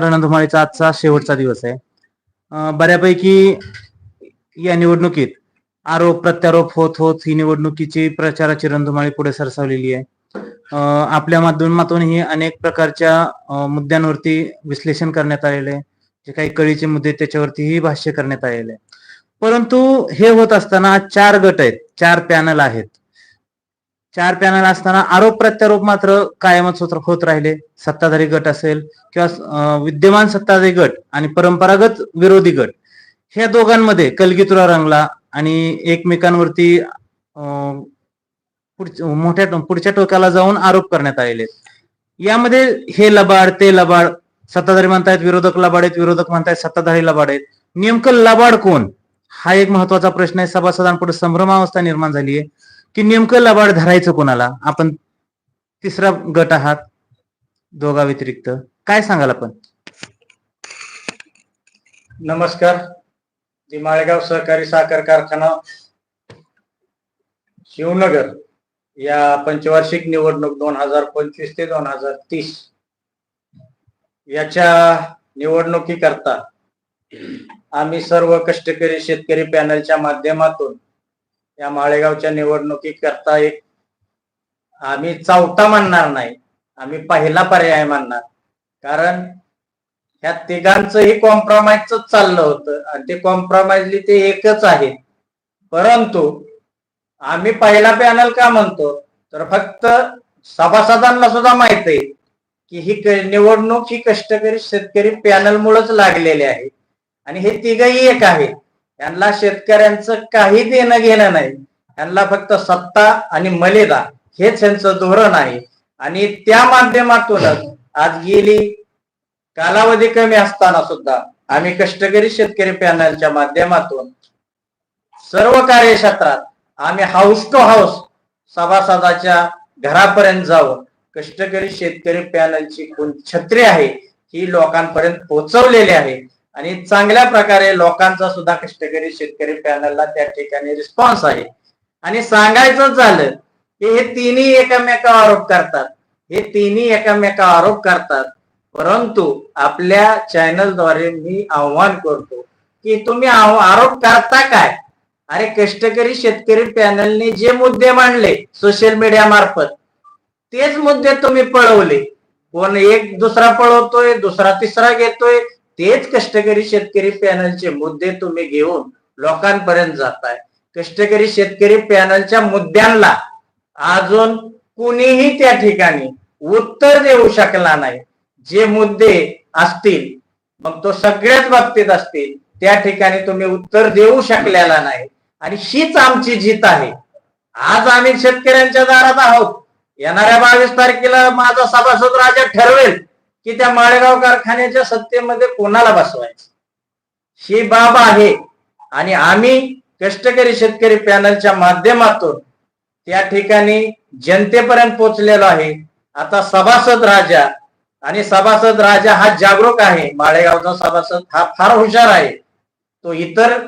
रणधुमाळीचा आजचा शेवटचा दिवस आहे. बऱ्यापैकी या निवडणुकीत आरोप प्रत्यारोप होत होत ही निवडणुकीची प्रचाराची रणधुमाळी पुढे सरसावलेली आहे. आपल्या माध्यमातूनही अनेक प्रकारच्या मुद्द्यांवरती विश्लेषण करण्यात आलेले आहे. जे काही कळीचे मुद्दे त्याच्यावरतीही भाष्य करण्यात आलेले आहे. परंतु हे होत असताना चार गट आहेत चार पॅनल आहेत. चार पॅनल असताना आरोप प्रत्यारोप मात्र कायमच होत होत राहिले. सत्ताधारी गट असेल किंवा विद्यमान सत्ताधारी गट आणि परंपरागत विरोधी गट ह्या दोघांमध्ये कलगीतुरा रंगला आणि एकमेकांवरती अं, मोठ्या पुढच्या टोक्याला जाऊन आरोप करण्यात आलेले. यामध्ये हे लबाड ते लबाड सत्ताधारी म्हणतायत विरोधक लबाड आहेत विरोधक म्हणतायत सत्ताधारी लबाड आहेत. नेमकं लबाड कोण? हा एक महत्त्वाचा प्रश्न आहे. सभासदांपुढे संभ्रमावस्था निर्माण झाली आहे की नेमकं लबाड धरायचं कोणाला? आपण तिसरा गट आहात दोघा व्यतिरिक्त. काय सांगाल आपण? नमस्कार. मी माळेगाव सहकारी साखर कारखाना शिवनगर या पंचवार्षिक निवडणूक दोन हजार पंचवीस ते दोन हजार तीस. याच्या निवडणुकीकरता आम्ही सर्व कष्टकरी शेतकरी पॅनलच्या माध्यमातून या माळेगावच्या निवडणुकीकरता एक आम्ही चौथा म्हणणार नाही. आम्ही पहिला पर्याय मानणार. कारण ह्या तिघांचंही कॉम्प्रोमाइजच चाललं होतं. आणि ते कॉम्प्रोमाइजली ते एकच आहे परंतु आम्ही पहिला पॅनल का म्हणतो? तर फक्त सभासदांना सुद्धा माहीत आहे की ही निवडणूक ही कष्टकरी शेतकरी पॅनल मुळेच लागलेली आहे. आणि हे तिघही एक आहे यांना शेतकऱ्यांचं काही देणं घेणं नाही. यांना फक्त सत्ता आणि मलेदा हेच यांचं धोरण आहे. आणि त्या माध्यमातूनच आज गेली कालावधी कमी असताना सुद्धा आम्ही कष्टकरी शेतकरी पॅनलच्या माध्यमातून सर्व कार्यक्षेत्रात आम्ही हाऊस टू हाऊस सभासदाच्या घरापर्यंत जाऊन कष्टकरी शेतकरी पॅनलची कोण छत्री आहे ही लोकांपर्यंत पोहोचवलेली आहे. आणि चांगल्या प्रकारे लोकांचा सुद्धा कष्टकरी शेतकरी पॅनलला त्या ठिकाणी रिस्पॉन्स आहे. आणि सांगायचं झालं की हे तिन्ही एकमेका आरोप करतात. हे तिन्ही एकमेका आरोप करतात. परंतु आपल्या चॅनलद्वारे मी आव्हान करतो की तुम्ही आरोप करता काय? अरे कष्टकरी शेतकरी पॅनलने जे मुद्दे मांडले सोशल मीडिया मार्फत तेच मुद्दे तुम्ही पळवले. कोण एक दुसरा पळवतोय दुसरा तिसरा घेतोय तेच कष्टकरी शेतकरी पॅनलचे मुद्दे तुम्ही घेऊन लोकांपर्यंत जाताय. कष्टकरी शेतकरी पॅनलच्या मुद्द्यांना अजून कुणीही त्या ठिकाणी उत्तर देऊ शकला नाही. जे मुद्दे असतील मग तो सगळ्याच बाबतीत असतील त्या ठिकाणी तुम्ही उत्तर देऊ शकलेला नाही. आणि हीच आमची जीत आहे. आज आम्ही शेतकऱ्यांच्या दारात आहोत. येणाऱ्या बावीस तारखेला माझा सभासद राजा ठरवेल. की त्या माळेगाव कारखान्याच्या सत्तेमध्ये कोणाला बसवायचं? ही बाब आहे. आणि आम्ही कष्टकरी शेतकरी पॅनलच्या माध्यमातून त्या ठिकाणी जनतेपर्यंत पोहोचलेलो आहे. आता सभासद राजा आणि सभासद राजा हा जागरूक आहे. माळेगावचा सभासद हा फार हुशार आहे. तो इतर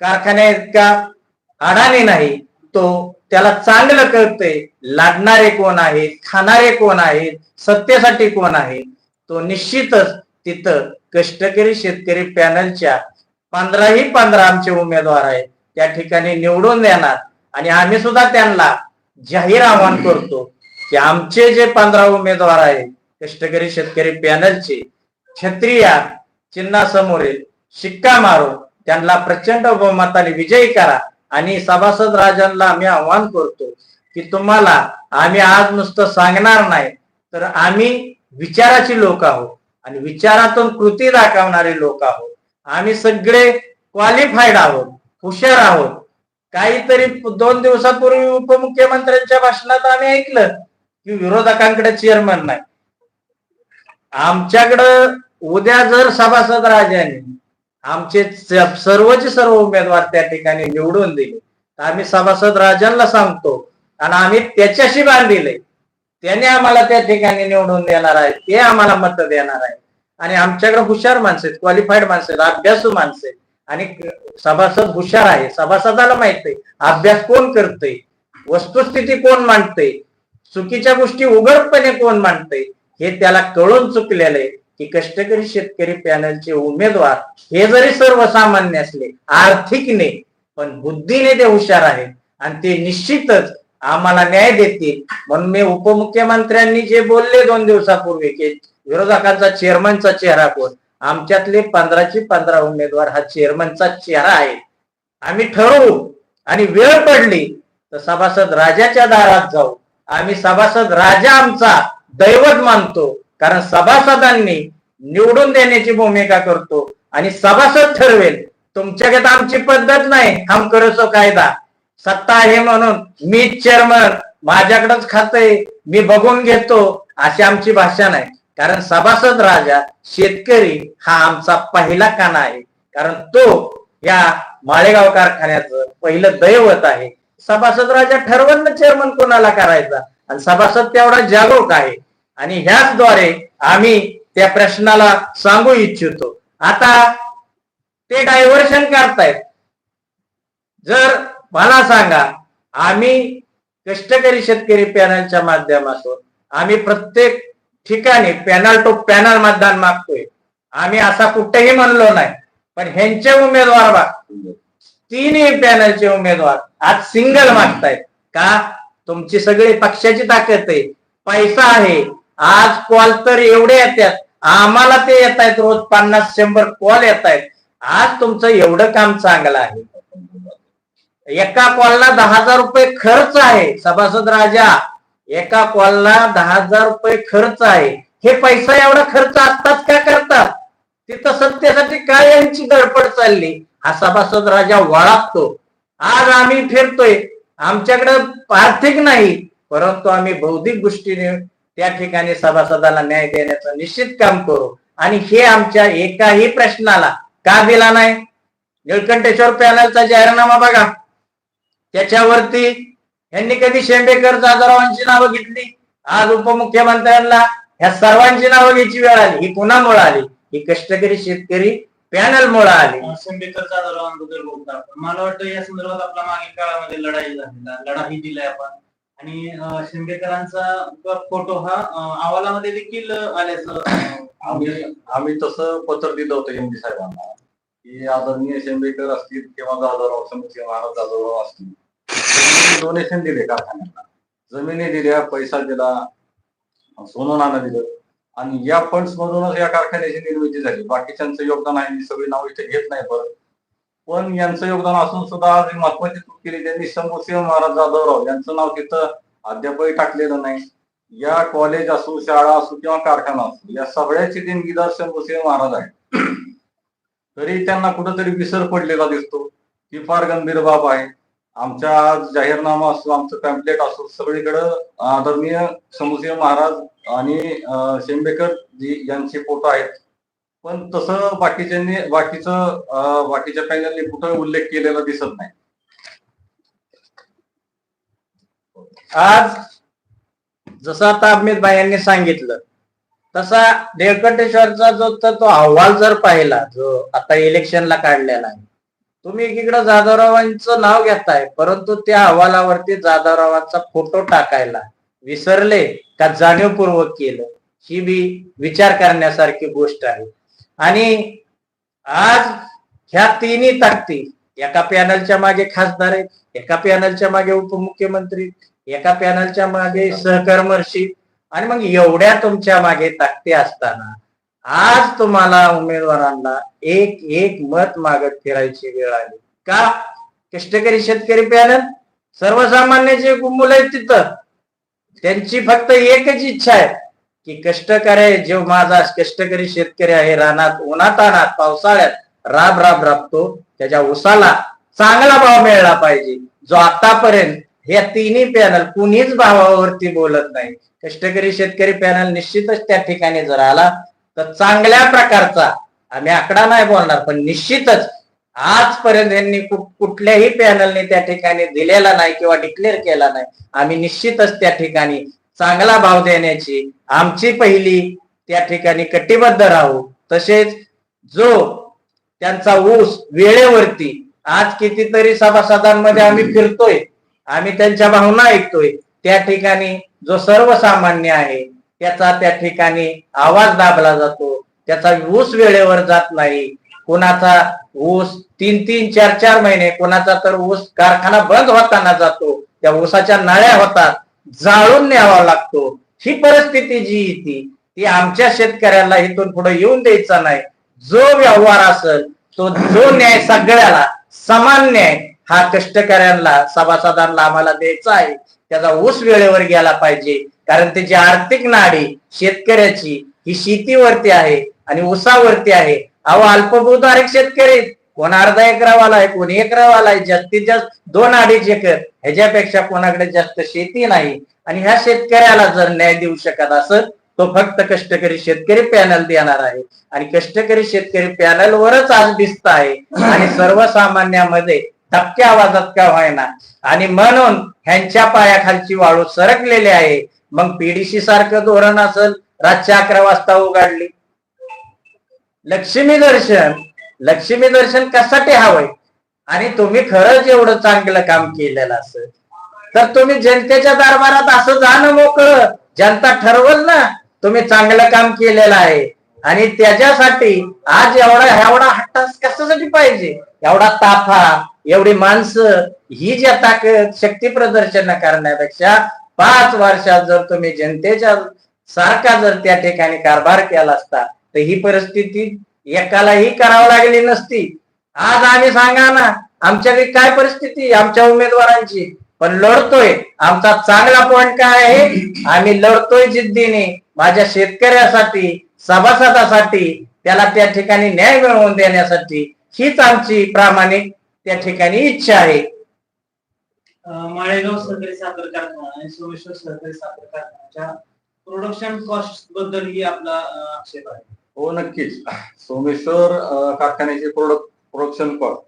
कारखान्या इतका अडाणी नाही. तो त्याला चांगलं कळतंय. लाडणारे कोण आहेत? खाणारे कोण आहेत? सत्तेसाठी कोण आहे तो निश्चितच तिथं कष्टकरी शेतकरी पॅनलच्या पंधराही पंधरा आमचे उमेदवार आहेत. त्या ठिकाणी निवडून देणार. आणि आम्ही सुद्धा त्यांना जाहीर आवाहन करतो की आमचे जे पंधरा उमेदवार आहेत कष्टकरी शेतकरी पॅनलचे क्षत्रिया चिन्हासमोरील शिक्का मारून त्यांना प्रचंड बहुमताने विजयी करा. आणि सभासद राजांना आम्ही आवाहन करतो की तुम्हाला आम्ही आज नुसतं सांगणार नाही तर आम्ही विचाराची लोक आहोत आणि विचारातून कृती दाखवणारे लोक आहोत. आम्ही सगळे क्वालिफाईड आहोत हुशार आहोत. काहीतरी दोन दिवसापूर्वी उपमुख्यमंत्र्यांच्या भाषणात आम्ही ऐकलं की विरोधकांकडे चेअरमन नाही. आमच्याकडं उद्या जर सभासद राजाने आमचे सर्वच सर्वचे सर्व उमेदवार त्या ठिकाणी निवडून दिले तर आम्ही सभासद राजांना सांगतो आणि आम्ही त्याच्याशी बांधिले त्याने आम्हाला त्या ठिकाणी निवडून देणार आहे. ते आम्हाला मत देणार आहे. आणि आमच्याकडे हुशार माणसं आहेत क्वालिफाईड माणसं आहेत अभ्यासू माणसं आहेत. आणि सभासद हुशार आहे. सभासदाला माहीत आहे अभ्यास कोण करतोय? वस्तुस्थिती कोण मांडते चुकीच्या गोष्टी उघडपणे कोण मांडते हे त्याला कळून चुकलेलं आहे की कष्टकरी शेतकरी पॅनलचे उमेदवार हे जरी सर्वसामान्य असले आर्थिक पण बुद्धीने ते हुशार आहेत. आणि ते निश्चितच आम्हाला न्याय देतील. म्हणून मी उपमुख्यमंत्र्यांनी जे बोलले दोन दिवसापूर्वी की विरोधकांचा चेअरमनचा चेहरा कोण? आमच्यातले पंधराची पंधरा उमेदवार हा चेअरमनचा चेहरा आहे. आम्ही ठरवू. आणि वेळ पडली तर सभासद राजाच्या दारात जाऊ. आम्ही सभासद राजा आमचा दैवत मानतो. कारण सभासदांनी निवडून देण्याची भूमिका करतो. आणि सभासद ठरवेल तुमच्याकडे आमची पद्धत नाही. हम करसो कायदा. सत्ता आहे म्हणून मी चेअरमन माझ्याकडेच खातंय मी बघून घेतो अशी आमची भाषा नाही. कारण सभासद राजा शेतकरी हा आमचा पहिला काना आहे. कारण तो या माळेगाव कारखान्याचं पहिलं दैवत आहे. सभासद राजा ठरवत ना चेअरमन कोणाला करायचा? आणि सभासद तेवढा जागरूक आहे. आणि ह्याचद्वारे आम्ही त्या प्रश्नाला सांगू इच्छितो. आता ते डायव्हर्शन करतायत जर मला सांगा आम्ही कष्टकरी शेतकरी पॅनलच्या माध्यमातून आम्ही प्रत्येक ठिकाणी पॅनल टू पॅनल मतदान मागतोय. आम्ही असा कुठेही म्हणलो नाही पण ह्यांचे उमेदवार बा तिन्ही पॅनलचे उमेदवार आज सिंगल मागतायत. का? तुमची सगळी पक्षाची ताकद आहे. पैसा आहे. आज कॉल तर एवढे येतात आम्हाला ते येत आहेत रोज पन्नास शंभर कॉल येत आहेत आज तुमचं एवढं काम चांगलं आहे. एका कॉलला दहा हजार रुपये खर्च आहे सभासद राजा. एका कॉलला दहा हजार रुपये खर्च आहे. हे पैसा एवढा खर्च आत्ताच का करतात? तिथं सत्तेसाठी काय यांची गडबड चालली? हा सभासद राजा वळागतो आज आम्ही फिरतोय. आमच्याकडे आर्थिक नाही परंतु आम्ही बौद्धिक गोष्टीने त्या ठिकाणी सभासदाला न्याय देण्याचं निश्चित काम करू. आणि हे आमच्या एकाही प्रश्नाला का दिला नाही? निळकंठेश्वर पॅनलचा जाहीरनामा बघा. त्याच्यावरती यांनी कधी शेंबेकर जाधवरावांची नावं घेतली? आज उपमुख्यमंत्र्यांना ह्या सर्वांची नावं घ्यायची वेळ आली. ही कुणामुळे आली. ही कष्टकरी शेतकरी पॅनल मुळे आली. शेंबेकर जाधवरावांबद्दल बोलतो आपण मला वाटतं या संदर्भात आपला मागील काळामध्ये लढाई झालेला लढाई दिलाय आपण. आणि शेंबेकरांचा फोटो हा अहवालामध्ये देखील आल्याचं आम्ही आम्ही तसं पत्र दिलं होतं एमडी साहेबांना की आदरणीय शेंबेकर असतील किंवा जाधवराव समिती महाराज जाधवराव असतील डोनेशन दिले कारखान्याला. जमिनी दिल्या पैसा दिला सोनोनानं दिलं. आणि या फंड्स मधूनच या कारखान्याची निर्मिती झाली. बाकीच्यांचं योगदान आहे मी सगळी नाव इथे घेत नाही परत पण यांचं योगदान असून सुद्धा आज महत्वाची चूक केली त्यांनी शंभूसिंह महाराज जाधवराव यांचं नाव तिथं अद्यापही टाकलेलं नाही. या कॉलेज असो शाळा असो किंवा कारखाना असो या सगळ्याची देणगीदार शंभूसिंह महाराज आहेत. तरी त्यांना कुठंतरी विसर पडलेला दिसतो. ही फार गंभीर बाब आहे. आमच्या आज जाहीरनामा असो आमचं पॅम्पलेट असो सगळीकडं आदरणीय शंभूसिंह महाराज आणि शेंबेकर जी यांचे फोटो आहेत. पण तसं बाकीच्यांनी बाकीचं बाकीच्या पॅनलने कुठं उल्लेख केलेला दिसत नाही. आज जसं आता अमित भाई यांनी सांगितलं तसा निळकंठेश्वरचा जो तर तो अहवाल जर पाहिला जो आता इलेक्शनला काढलेला आहे तुम्ही एकीकडे जाधवरावांचं नाव घेताय परंतु त्या अहवालावरती जाधवरावांचा फोटो टाकायला विसरले का जाणीवपूर्वक केलं. ही बी विचार करण्यासारखी गोष्ट आहे. आणि आज ह्या तिन्ही ताकदी एका पॅनलच्या मागे खासदार आहेत एका पॅनलच्या मागे उपमुख्यमंत्री एका पॅनलच्या मागे सहकर्मर्शी आणि मग एवढ्या तुमच्या मागे ताकदी असताना आज तुम्हाला उमेदवारांना एक एक मत मागत फिरायची वेळ आली. का? कष्टकरी शेतकरी पॅनल सर्वसामान्याचे मुलं आहेत तिथं. त्यांची फक्त एकच इच्छा आहे की कष्टकरी जो माझा कष्टकरी शेतकरी आहे रानात उन्हातानात पावसाळ्यात राब राब राबतो त्याच्या उसाला चांगला भाव मिळाला पाहिजे. जो आतापर्यंत या तिन्ही पॅनल कुणीच भावावरती बोलत नाही. कष्टकरी शेतकरी पॅनल निश्चितच त्या ठिकाणी जर आला तर चांगल्या प्रकारचा आम्ही आकडा नाही बोलणार पण निश्चितच आजपर्यंत यांनी कुठल्याही पॅनलने त्या ठिकाणी दिलेला नाही किंवा डिक्लेअर केला नाही. आम्ही निश्चितच त्या ठिकाणी चांगला भाव देण्याची आमची पहिली त्या ठिकाणी कटिबद्ध राहू. तसेच जो त्यांचा ऊस वेळेवरती आज कितीतरी सभासदांमध्ये आम्ही फिरतोय आम्ही त्यांच्या भावना ऐकतोय त्या ठिकाणी जो सर्वसामान्य आहे त्याचा त्या ठिकाणी आवाज दाबला जातो. त्याचा ऊस वेळेवर जात नाही. कोणाचा ऊस तीन तीन चार चार महिने कोणाचा तर ऊस कारखाना बंद होताना जातो. त्या ऊसाच्या नळ्या होतात. जाळून न्यावा लागतो. ही परिस्थिती जी येते ती आमच्या शेतकऱ्याला इथून पुढे येऊन द्यायचा नाही. जो व्यवहार असेल तो जो न्याय सगळ्याला समान न्याय हा कष्टकऱ्यांना सभासदांना आम्हाला द्यायचा आहे. त्याचा ऊस वेळेवर गेला पाहिजे. कारण त्याची आर्थिक नाडी शेतकऱ्याची ही शेतीवरती आहे आणि ऊसावरती आहे. अहो अल्पभूधारक शेतकरी कोण अर्धा एकरावाला आहे कोण एकरावाला आहे जास्तीत जास्त दोन अडीच एकर. ह्याच्यापेक्षा कोणाकडे जास्त शेती नाही. आणि ह्या शेतकऱ्याला जर न्याय देऊ शकत असत तो फक्त कष्टकरी शेतकरी पॅनल देणार आहे. आणि कष्टकरी शेतकरी पॅनलवरच आज दिसत आहे. आणि सर्वसामान्यामध्ये धक्क्या आवाजात का व्हायना आणि म्हणून ह्यांच्या पायाखालची वाळू सरकलेली आहे. मग पीडीसी सारखं धोरण असेल रातच्या अकरा वाजता उघडली. लक्ष्मी दर्शन लक्ष्मी दर्शन कशासाठी हवंय? आणि तुम्ही खरंच एवढं चांगलं काम केलेलं असेल तर तुम्ही जनतेच्या दरबारात असं जाणं मोकळं. जनता ठरवल ना तुम्ही चांगलं काम केलेलं आहे. आणि त्याच्यासाठी आज एवढा एवढा हट्टास कशासाठी पाहिजे? एवढा ताफा एवढी माणसं ही जी आता शक्ती प्रदर्शन करण्यापेक्षा पाच वर्षात जर तुम्ही जनतेच्या सारखा जर त्या ठिकाणी कारभार केला असता तर ही परिस्थिती एकालाही करावं लागली नसती. आज आम्ही सांगा ना आमच्याकडे काय परिस्थिती आमच्या उमेदवारांची. पण लढतोय. आमचा चांगला पॉइंट काय आहे? आम्ही लढतोय जिद्दीने. माझ्या शेतकऱ्यासाठी सभासदासाठी त्याला त्या ठिकाणी न्याय मिळवून देण्यासाठी हीच आमची प्रामाणिक त्या ठिकाणी इच्छा आहे. माळेगाव सहकारी साखर कारखाना आणि सोमेश्वर सहकारी साखर कारखान्याच्या प्रोडक्शन कॉस्टबद्दल ही आपला आक्षेप आहे. हो नक्कीच. सोमेश्वर कारखान्याची प्रोडक्ट प्रोडक्शन कॉस्ट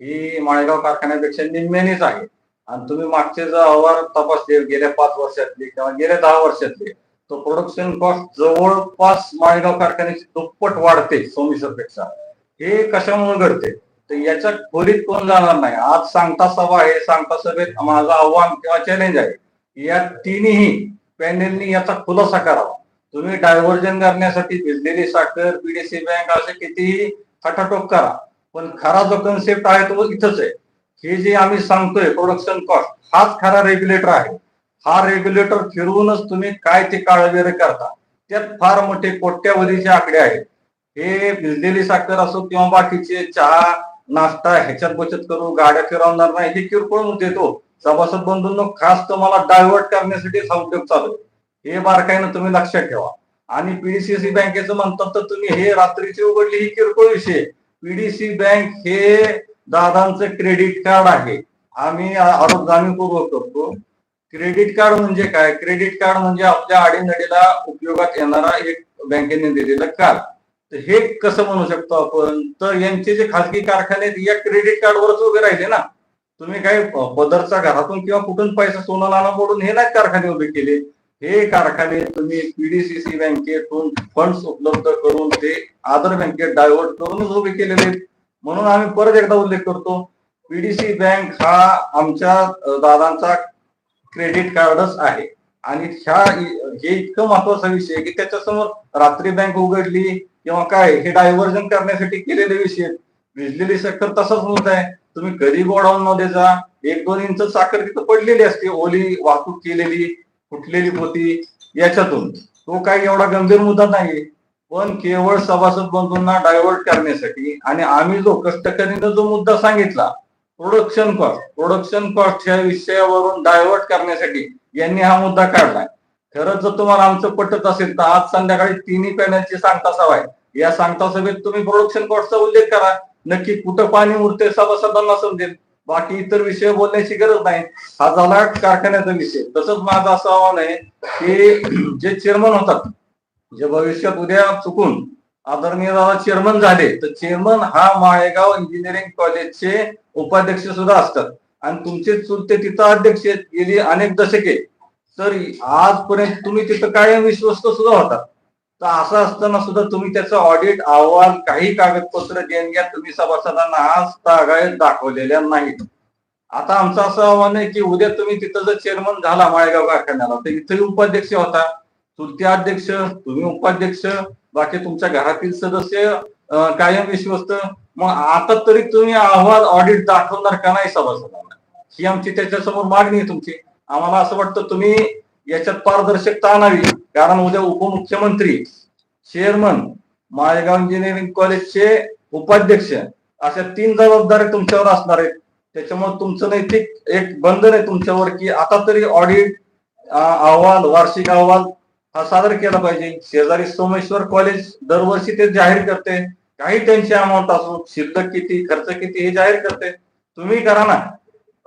ही माळेगाव कारखान्यापेक्षा निम्म्यानेच आहे. आणि तुम्ही मागचे जर अहवाल तपासले गेल्या पाच वर्षातले किंवा गेल्या दहा वर्षातले तो प्रोडक्शन कॉस्ट जवळपास माळेगाव कारखान्याची दुप्पट वाढते सोमेश्वर पेक्षा हे कशामुळे घडते? तर याच्या खोलीत कोण जाणार नाही. आज सांगता सभा आहे सांगता सभेत माझं आव्हान किंवा चॅलेंज आहे. या तिन्ही पॅनेलनी याचा खुलासा करावा. तुम्ही डायव्हर्जन करण्यासाठी भिजलेली साखर पीडीसी बँक असे कितीही खटाटोप करा. पण खरा जो कन्सेप्ट आहे तो इथंच आहे. हे जे आम्ही सांगतोय प्रोडक्शन कॉस्ट हाच खरा रेग्युलेटर आहे. हा रेग्युलेटर फिरवूनच तुम्ही काय ते काळवेर करता. त्यात फार मोठे कोट्यावधीचे आकडे आहेत. हे भिजलेली साखर असो किंवा बाकीचे चहा नाश्ता ह्याच्यात बचत करू गाड्या फिरवणार नाही हे किरकोळ मुद्दे तो हो. सभासद बंधूंनो खास तुम्हाला डायव्हर्ट करण्यासाठी हा उद्योग चालू हे बारकाईनं तुम्ही लक्षात ठेवा. आणि पीडीसीसी बँकेचं म्हणतात तर तुम्ही हे रात्रीची उघडली ही किरकोळ विषय. पीडीसी बँक हे दादांचं क्रेडिट कार्ड आहे. आम्ही आरोप जाणीवपूर्वक करतो. क्रेडिट कार्ड म्हणजे काय? क्रेडिट कार्ड म्हणजे आपल्या आडीनडीला उपयोगात येणारा एक बँकेने दिलेलं कार्ड तर हे कसं म्हणू शकतो आपण? तर यांचे जे खासगी कारखाने आहेत, या क्रेडिट कार्डवरच उभे राहिले ना. तुम्ही काय पदरचा घरातून किंवा कुठून पैसा सोनं नाणं मोडून हे नाही कारखाने उभे केले. हे कारखाने तुम्ही पीडीसीसी बँकेतून फंड्स उपलब्ध करून ते आदर बँकेत डायव्हर्ट करूनच उभे केलेले आहेत. म्हणून आम्ही परत एकदा उल्लेख करतो पीडीसी बँक हा आमच्या दादांचा क्रेडिट कार्डच आहे. आणि ह्या हे इतकं महत्त्वाचा विषय की त्याच्यासमोर रात्री बँक उघडली किंवा काय हे डायव्हर्जन करण्यासाठी केलेले विषय भिजलेली साखर तसाच होत आहे. तुम्ही कधी गोडाऊन मध्ये जा. एक दोन इंच साखर तिथं पडलेली असते. ओली वाहतूक केलेली फुटलेली होती. याच्यातून तो काही एवढा गंभीर मुद्दा नाही पण केवळ सभासद बंधूंना डायव्हर्ट करण्यासाठी आणि आम्ही जो कष्टकरीनं जो मुद्दा सांगितला प्रोडक्शन कॉस्ट प्रोडक्शन कॉस्ट ह्या विषयावरून डायव्हर्ट करण्यासाठी यांनी हा मुद्दा काढलाय. खरंच जर तुम्हाला आमचं पटत असेल तर आज संध्याकाळी तिन्ही पॅनलची सांगता सभा या सांगता सभेत तुम्ही प्रोडक्शन कॉस्टचा उल्लेख करा. नक्की कुठं पाणी उरते सभासदांना समजेल बाकी इतर विषय बोलण्याची गरज नाही. हा झाला कारखान्याचा विषय. तसंच माझं असं आव्हान आहे की जे चेअरमन होतात जे भविष्यात उद्या चुकून आदरणीय दादा चेअरमन झाले तर चेअरमन हा माळेगाव इंजिनिअरिंग कॉलेजचे उपाध्यक्ष सुद्धा असतात. आणि तुमचे चुलते तिथं अध्यक्ष आहेत. गेली अनेक दशके. तर आजपर्यंत तुम्ही तिथं कायम विश्वस्त सुद्धा होतात तर असं असताना सुद्धा तुम्ही त्याचा ऑडिट अहवाल काही कागदपत्र देणग्या तुम्ही सभासदांना आज तागायत दाखवलेल्या नाहीत. आता आमचं असं आव्हान आहे की उद्या तुम्ही तिथं जर चेअरमन झाला माळेगाव कारखान्याला तर इथंही उपाध्यक्ष होता. चुलते अध्यक्ष तुम्ही उपाध्यक्ष बाकी तुमच्या घरातील सदस्य कायम विश्वस्त. मग आता तरी तुम्ही अहवाल ऑडिट दाखवणार का नाही सभासदांना? ही आमची त्याच्यासमोर मागणी आहे तुमची. आम्हाला असं वाटतं तुम्ही याच्यात पारदर्शकता आणावी. कारण उद्या उपमुख्यमंत्री चेअरमन माळेगाव इंजिनिअरिंग कॉलेजचे उपाध्यक्ष अशा तीन जबाबदाऱ्या तुमच्यावर असणार आहेत. त्याच्यामुळे तुमचं नैतिक एक बंधन आहे तुमच्यावर की आता तरी ऑडिट अहवाल वार्षिक अहवाल हा सादर केला पाहिजे. शेजारी सोमेश्वर कॉलेज दरवर्षी ते जाहीर करते. काही त्यांची अमाऊंट असो शिल्लक किती खर्च किती हे जाहीर करते. तुम्ही करा ना.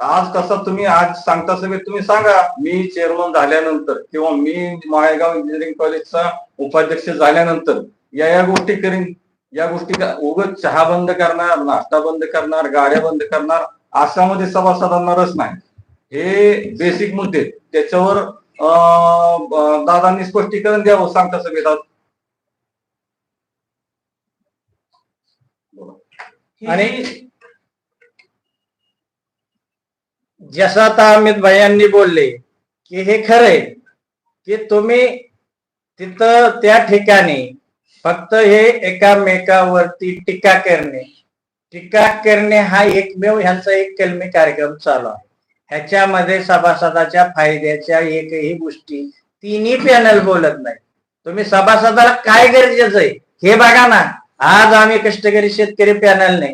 आज कसं तुम्ही आज सांगता सगळे तुम्ही सांगा. मी चेअरमन झाल्यानंतर किंवा मी माळेगाव इंजिनिअरिंग कॉलेजचा उपाध्यक्ष झाल्यानंतर या या गोष्टी करीन. या गोष्टी उगत उगाच चहा बंद करणार नाश्ता बंद करणार गाड्या बंद करणार आसामध्ये सभासदांना रस नाही. हे बेसिक मुद्दे. त्याच्यावर दादांनी स्पष्टीकरण द्यावं सांगता सगळे दादा. आणि जसं आता अमित भाई बोलले की हे खरंय की तुम्ही तिथं त्या ठिकाणी फक्त हे एकामेकावरती टीका करणे. टीका करणे हा एकमेव ह्यांचा एक कलमी कार्यक्रम चालू आहे. ह्याच्यामध्ये सभासदाच्या फायद्याच्या एकही गोष्टी तिन्ही पॅनल बोलत नाही तुम्ही सभासदाला काय गरजेचं आहे? हे बघा ना. आज आम्ही कष्टकरी शेतकरी पॅनलने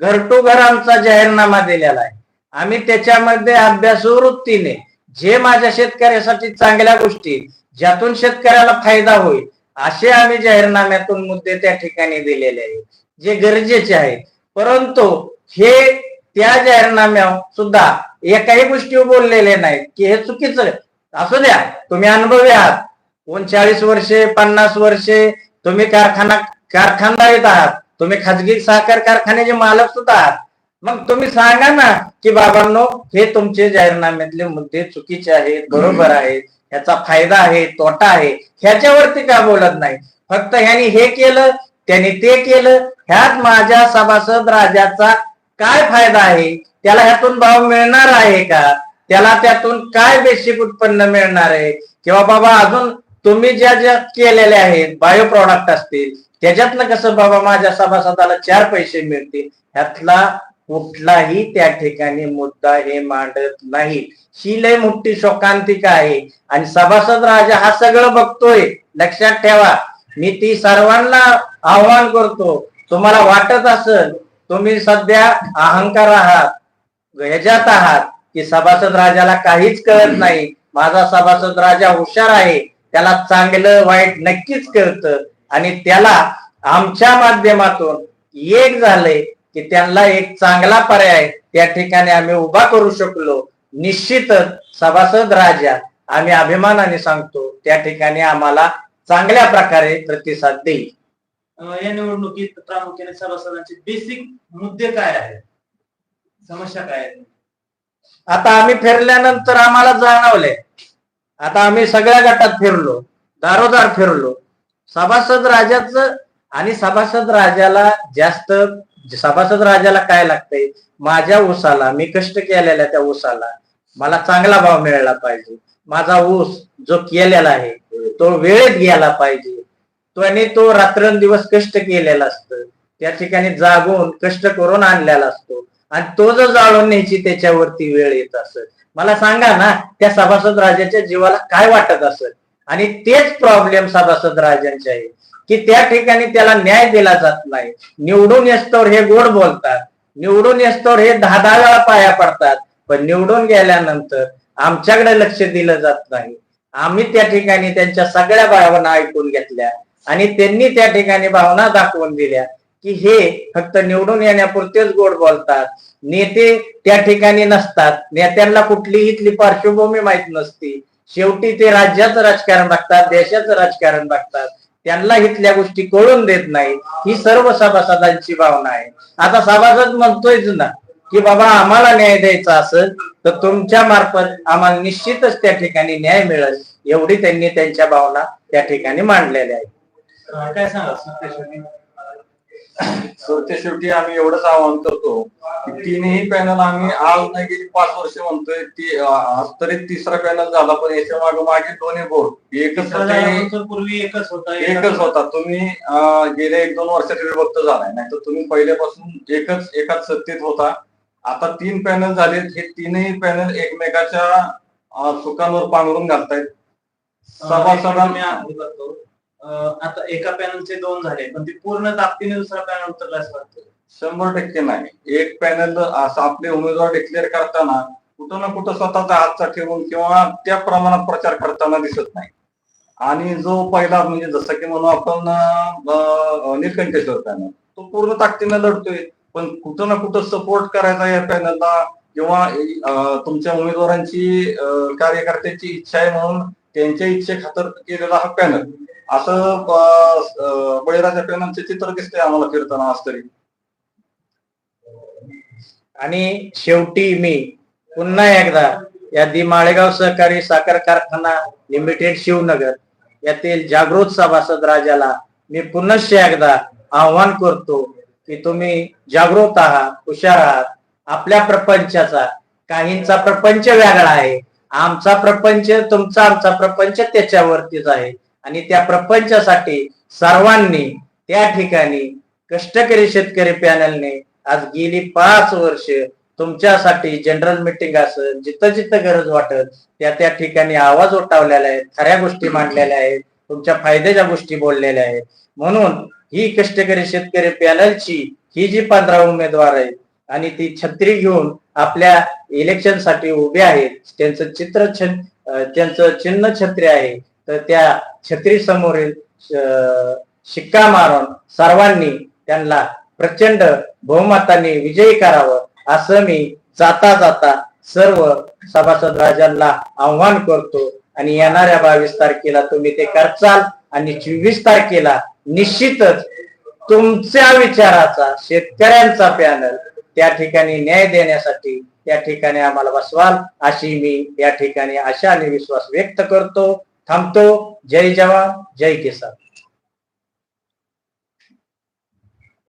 घर टू घर आमचा जाहीरनामा दिलेला आहे. आम्ही त्याच्यामध्ये अभ्यासू वृत्तीने जे माझ्या शेतकऱ्यासाठी चांगल्या गोष्टी ज्यातून शेतकऱ्याला फायदा होईल असे आम्ही जाहीरनाम्यातून मुद्दे त्या ठिकाणी दिलेले आहेत जे गरजेचे आहेत. परंतु हे त्या जाहीरनाम्यावर सुद्धा एकाही गोष्टी बोललेले नाहीत की हे चुकीचं असू द्या तुम्ही अनुभवी आहात. उनचाळीस चाळीस वर्षे पन्नास वर्षे तुम्ही कारखाना कारखानदारीत आहात. तुम्ही खाजगी साखर कारखान्याचे मालक सुद्धा आहात. मग तुम्ही सांगा ना की बाबांनो हे तुमचे जाहीरनाम्यातले मुद्दे चुकीचे आहेत बरोबर आहेत ह्याचा फायदा आहे तोटा आहे ह्याच्यावरती का बोलत नाही? फक्त ह्यानी हे केलं त्यांनी ते केलं ह्यात माझ्या सभासद राजाचा काय फायदा आहे? त्याला ह्यातून भाव मिळणार आहे का? त्याला त्यातून काय बेसिक उत्पन्न मिळणार आहे? किंवा बाबा अजून तुम्ही ज्या ज्या केलेल्या आहेत बायो प्रॉडक्ट असतील त्याच्यातलं कसं बाबा माझ्या सभासदाला चार पैसे मिळतील? ह्यातला कुठलाही त्या ठिकाणी मुद्दा हे मांडत नाही. ही लय मोठी शोकांतिका आहे. आणि सभासद राजा हा सगळं बघतोय. लक्षात ठेवा. मी ती सर्वांना आव्हान करतो. तुम्हाला वाटत असेल तुम्ही सध्या अहंकार आहात ह्याच्यात आहात की सभासद राजाला काहीच कळत नाही. माझा सभासद राजा हुशार आहे. त्याला चांगलं वाईट नक्कीच कळतं. आणि त्याला आमच्या माध्यमातून एक झालंय की त्यांना एक चांगला पर्याय त्या ठिकाणी आम्ही उभा करू शकलो. निश्चितच सभासद राजा आम्ही अभिमानाने सांगतो त्या ठिकाणी आम्हाला चांगल्या प्रकारे प्रतिसाद देईल. या निवडणुकीत प्रामुख्याने सभासदांचे बेसिक मुद्दे काय आहेत? समस्या काय आहेत? आता आम्ही फिरल्यानंतर आम्हाला जाणवलंय. आता आम्ही सगळ्या गटात फिरलो दारोदार फिरलो. सभासद राजाचं आणि सभासद राजाला जास्त म्हणजे सभासद राजाला काय लागतंय? माझ्या ऊसाला मी कष्ट केलेल्या त्या ऊसाला मला चांगला भाव मिळाला पाहिजे. माझा ऊस जो केलेला आहे तो वेळेत गेला पाहिजे. तो तो रात्रंदिवस कष्ट केलेला असतं. त्या ठिकाणी जागून कष्ट करून आणलेला असतो. आणि तो जर जाळून न्यायची त्याच्यावरती वेळ येत असत. मला सांगा ना त्या सभासद राजाच्या जीवाला काय वाटत असत? आणि तेच प्रॉब्लेम सभासद राजांचे आहे की त्या ठिकाणी त्याला न्याय दिला जात नाही. निवडून येस्तोर हे गोड बोलतात. निवडून येस्तोर हे दहा दहा वेळा पाया पडतात. पण निवडून गेल्यानंतर आमच्याकडे लक्ष दिलं जात नाही. आम्ही त्या ठिकाणी त्यांच्या सगळ्या भावना ऐकून घेतल्या आणि त्यांनी त्या ठिकाणी भावना दाखवून दिल्या की हे फक्त निवडून येण्यापुरतेच गोड बोलतात. नेते त्या ठिकाणी नसतात. नेत्यांना कुठलीही इथली पार्श्वभूमी माहीत नसती. शेवटी ते राज्याचं राजकारण बघतात देशाचं राजकारण बघतात. त्यांना इथल्या गोष्टी कळून देत नाही ही सर्व सभासदांची भावना आहे. आता सभासद म्हणतोयच ना की बाबा आम्हाला न्याय द्यायचा असेल तर तुमच्या मार्फत आम्हाला निश्चितच त्या ठिकाणी न्याय मिळेल एवढी त्यांनी त्यांच्या भावना त्या ठिकाणी मांडलेल्या आहेत. काय सांगा सत्तेश्वरी तर ते शेवटी आम्ही एवढंच आवाहन करतो की तिन्ही पॅनल आम्ही आज नाही गेली पाच वर्ष म्हणतोय ती आज तरी तिसरा पॅनल झाला पण याच्या मागे मागे दोन्ही बोर्ड एकच होते पूर्वी एकच होता. एकच होता. तुम्ही गेल्या एक दोन वर्षात विभक्त झालाय नाही तर तुम्ही पहिल्यापासून एकच एकाच सत्तेत होता. आता तीन पॅनल झालेत. हे तीनही पॅनल एकमेकाच्या चुकांवर पांघरून घालतायत. सभासदां मी आधी करतो अं, आता एका पॅनलचे दोन झाले पण ती पूर्ण ताकदीने दुसरा पॅनल उतरला असं वाटतं. शंभर टक्के नाही. एक पॅनल असं आपले उमेदवार डिक्लेअर करताना कुठं ना कुठं स्वतःचा हातचा ठेवून किंवा त्या प्रमाणात प्रचार करताना दिसत नाही. आणि जो पहिला म्हणजे जसं की म्हणू आपण निलकंठेश्वर पॅनल तो पूर्ण ताकदीनं लढतोय. पण कुठं ना कुठं सपोर्ट करायचा या पॅनलला किंवा तुमच्या उमेदवारांची कार्यकर्त्यांची इच्छा आहे म्हणून त्यांच्या इच्छे खातर केलेला हा पॅनल असं बळीराजा पेनांचे चित्र दिसते आम्हाला फिरताना आज तरी. आणि शेवटी मी पुन्हा एकदा या दि माळेगाव सहकारी साखर कारखाना लिमिटेड शिवनगर यातील जागृत सभासद राजाला मी पुनश्च एकदा आव्हान करतो की तुम्ही जागृत आहात हुशार आहात. आपल्या प्रपंचाचा काहींचा प्रपंच वेगळा आहे. आमचा प्रपंच तुमचा आमचा प्रपंच त्याच्यावरतीच आहे. आणि त्या प्रपंचासाठी सर्वांनी त्या ठिकाणी कष्टकरी शेतकरी पॅनलने आज गेली पाच वर्ष तुमच्यासाठी जनरल मिटिंग असं जिथं जिथं गरज वाटत त्या त्या ठिकाणी आवाज उठावलेला आहे खऱ्या गोष्टी मांडलेल्या आहेत तुमच्या फायद्याच्या गोष्टी बोललेल्या आहेत. म्हणून ही कष्टकरी शेतकरी पॅनलची ही जी पंधरा उमेदवार आहेत आणि ती छत्री घेऊन आपल्या इलेक्शनसाठी उभे आहेत त्यांचं चित्र छन- त्यांचं चिन्ह छत्री आहे तर त्या छत्री समोरील शिक्का मारून सर्वांनी त्यांना प्रचंड बहुमताने विजयी करावं असं मी जाता जाता सर्व सभासद राजांना आव्हान करतो. आणि येणाऱ्या बावीस तारखेला तुम्ही ते करचाल आणि चोवीस तारखेला निश्चितच तुमच्या विचाराचा शेतकऱ्यांचा पॅनल त्या ठिकाणी न्याय देण्यासाठी त्या ठिकाणी आम्हाला बसवाल अशी मी या ठिकाणी आशा आणि विश्वास व्यक्त करतो. थांबतो जय जवान जय किसान